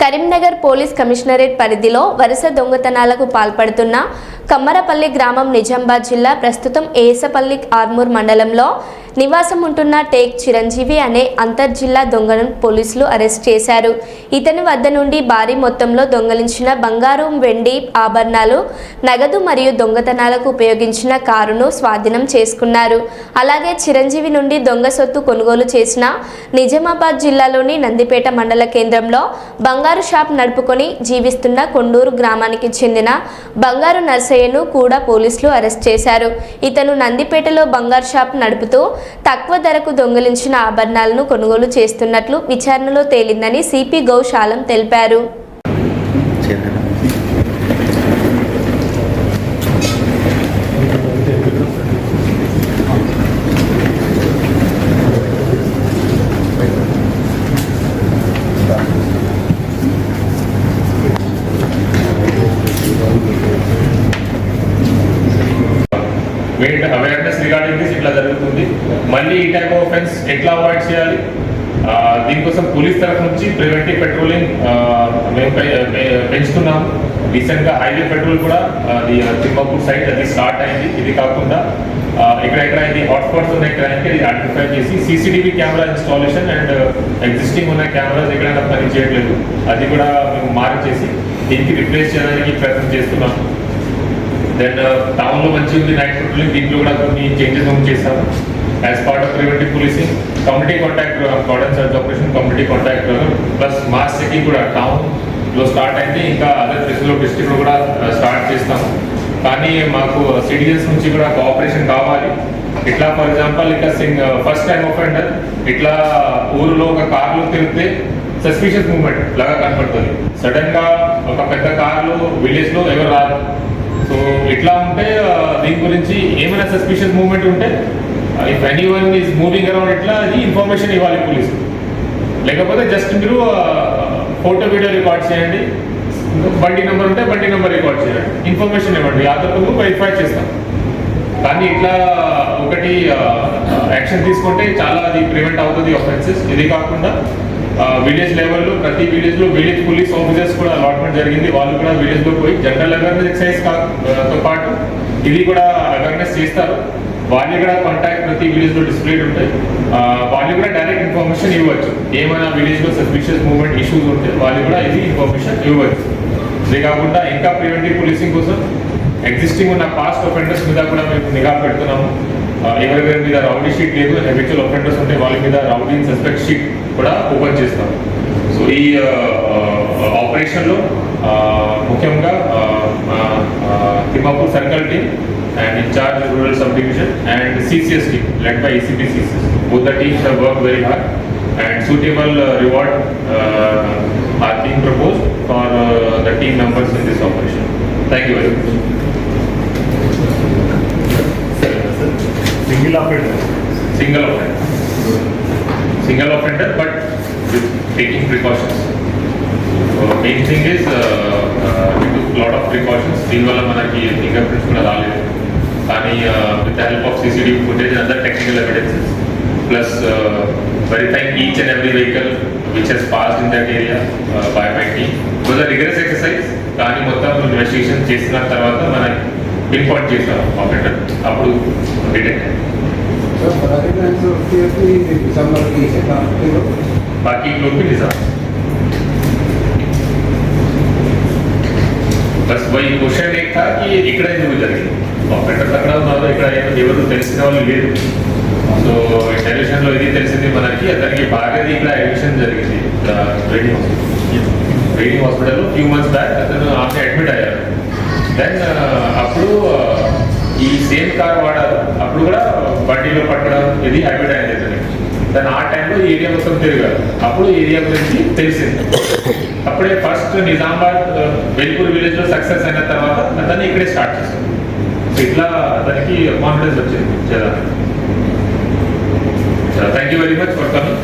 Karimnagar police commissionerate పరిధిలో వరుస దొంగతనాలకు పాల్పడుతున్న కమ్మరపల్లి గ్రామం నిజామాబాద్ జిల్లా ప్రస్తుతం ఏసపల్లి ఆర్మూర్ మండలంలో నివాసం ఉంటున్న టేక్ చిరంజీవి అనే అంతర్జిల్లా దొంగను పోలీసులు అరెస్ట్ చేశారు. ఇతని వద్ద నుండి భారీ మొత్తంలో దొంగలించిన బంగారు వెండి ఆభరణాలు నగదు మరియు దొంగతనాలకు ఉపయోగించిన కారును స్వాధీనం చేసుకున్నారు. అలాగే చిరంజీవి నుండి దొంగ సొత్తు కొనుగోలు చేసిన నిజామాబాద్ జిల్లాలోని నందిపేట మండల కేంద్రంలో బంగారు షాప్ నడుపుకొని జీవిస్తున్న కొండూరు గ్రామానికి చెందిన బంగారు నర్సయ్యను కూడా పోలీసులు అరెస్ట్ చేశారు. ఇతను నందిపేటలో బంగారు షాప్ నడుపుతూ తక్కువ ధరకు దొంగిలించిన ఆభరణాలను కొనుగోలు చేస్తున్నట్లు విచారణలో తేలిందని సిపి గౌశాలం తెలిపారు. చేద్దాం వెయిట్ రిగార్డింగ్ దిస్ ఇట్లా జరుగుతుంది. మళ్ళీ ఈ టైప్ ఆఫ్ ఫెన్స్ ఎట్లా అవాయిడ్ చేయాలి? దీనికోసం పోలీస్ తరఫు నుంచి ప్రివెంటివ్ పెట్రోలింగ్ మేము పెంచుతున్నాము. రీసెంట్గా హైవే పెట్రోల్ కూడా అది తిమ్మాపూర్ సైడ్ అది స్టార్ట్ అయింది. ఇది కాకుండా ఇక్కడ ఎక్కడెక్కడ ఇది హాట్స్పాట్స్ uh, ఉన్న ఎక్కడైనా ఇది ఐడెంటిఫై చేసి CCTV camera installation and existing ఉన్న కెమెరాస్ ఎక్కడైనా పని చేయట్లేదు. అది కూడా మేము మార్చేసి దీనికి రిప్లేస్ చేయడానికి ప్రయత్నం చేస్తున్నాము. దెన్ టౌన్లో మంచి ఉంది నైట్ పెట్రోలింగ్ దీంట్లో కూడా కొన్ని చేంజెస్ హోమ్ చేశాము as part of preventive policing community contact cordon search operation community contact plus mass checking కూడా టౌన్లో స్టార్ట్ అయింది. ఇంకా అదర్ ప్లేసెస్లో లో కూడా uh, స్టార్ట్ చేస్తాము కానీ మాకు uh, సిటిజన్స్ నుంచి కూడా కోఆపరేషన్ కావాలి. ఇట్లా ఫర్ ఎగ్జాంపుల్ ఇట్లా సింగ్ ఫస్ట్ టైం ఒఫెండర్ ఇట్లా ఊరిలో ఒక కార్లో తిరిగితే సస్పిషియస్ మూమెంట్ లాగా కనపడుతుంది. సడన్గా ఒక పెద్ద కార్లో విలేజ్లో ఎవరు రాదు సో ఇట్లా ఉంటే దీని గురించి ఏమైనా సస్పిషియస్ మూవ్మెంట్ ఉంటే if anyone is moving around ఇట్లా అది ఇన్ఫర్మేషన్ ఇవ్వాలి పోలీసు లేకపోతే జస్ట్ మీరు ఫోటో వీడియో రికార్డ్ చేయండి. బండి నెంబర్ ఉంటే బండి నెంబర్ రికార్డ్ చేయండి. ఇన్ఫర్మేషన్ ఇవ్వండి. ఆధార్తో వెరిఫై చేస్తాం. కానీ ఇట్లా ఒకటి యాక్షన్ తీసుకుంటే చాలా అది ప్రివెంట్ అవుతుంది ఆఫెన్సెస్ ఇది కాకుండా విలేజ్ లెవెల్లో ప్రతి విలేజ్లో విలేజ్ పోలీస్ ఆఫీసర్స్ కూడా అలాట్మెంట్ జరిగింది. వాళ్ళు కూడా విలేజ్లో పోయి జనరల్ అవేర్నెస్ ఎక్సైజ్తో పాటు ఇది కూడా అవేర్నెస్ చేస్తారు. వాళ్ళు కూడా కాంటాక్ట్ ప్రతి విలేజ్లో డిస్ప్లేడ్ ఉంటాయి. వాళ్ళు కూడా డైరెక్ట్ ఇన్ఫర్మేషన్ ఇవ్వచ్చు. ఏమైనా విలేజ్లో సస్పిషియస్ మూవ్మెంట్ ఇష్యూస్ ఉంటే వాళ్ళు కూడా ఇది ఇన్ఫర్మేషన్ ఇవ్వచ్చు. ఇదే కాకుండా ఇంకా ప్రివెంటివ్ పోలీసింగ్ కోసం ఎగ్జిస్టింగ్ ఉన్న పాస్ట్ ఒఫెండర్స్ మీద కూడా మేము నిఘా పెడుతున్నాము. ఎవరెవరి మీద రౌడీ షీట్ లేదు హ్యాబిచువల్ ఒఫెండర్స్ ఉంటే వాళ్ళ మీద రౌడీ సస్పెక్ట్ షీట్ కూడా ఓపెన్ చేస్తాం సో ఈ ఆపరేషన్లో ముఖ్యంగా Thimmapur circle team and incharge rural sub division and CCS team led by ACP CCS both the teams have work very hard and suitable reward reward uh, are being proposed for uh, the team members in this operation. Thank. Single operator Single offender. Single offender, but with taking precautions. So main thing is, uh, uh, we took lot of precautions. దీనివల్ల మనకి finger prints కూడా రాలేదు కానీ with the help of CCTV footage and other technical evidences plus verifying each and every vehicle which has passed in that area by my team was a rigorous exercise కానీ మొత్తం investigation చేసిన తర్వాత మనకి pin point చేసాం operator అప్పుడు detect అయింది sir Ferrari bank से उसकी अपनी दिसंबर की से काम करते हो बाकी लोग भी निजाम బస్ వై క్వశ్చన్ ఏక్ థా కి ఇక్కడ ఎందుకు జరిగింది ఆపరేటర్ అక్కడ ఉన్నారు ఇక్కడ ఏమో ఎవరు తెలిసిన వాళ్ళు లేరు సో టెలివిజన్ లో ఇది తెలిసింది మనకి అతనికి బాగాది ఇక్కడ అడ్మిషన్ జరిగింది reading hospital reading hospital few months back అతను ఆమె అడ్మిట్ అయ్యారు దెన్ అప్పుడు uh, ఈ సేమ్ కార్ వాడారు అప్పుడు కూడా బండిలో పట్టడం ఇది అడ్వర్టైజ్ అయింది దాని ఆ టైంలో ఏరియా మొత్తం తిరిగారు అప్పుడు ఏరియా గురించి తెలిసింది. అప్పుడే ఫస్ట్ నిజామాబాద్ వెల్పూర్ విలేజ్లో సక్సెస్ అయిన తర్వాత దాన్ని ఇక్కడే స్టార్ట్ చేశారు ఇట్లా దానికి కాన్ఫిడెన్స్ వచ్చింది చేయాలని thank you very much for coming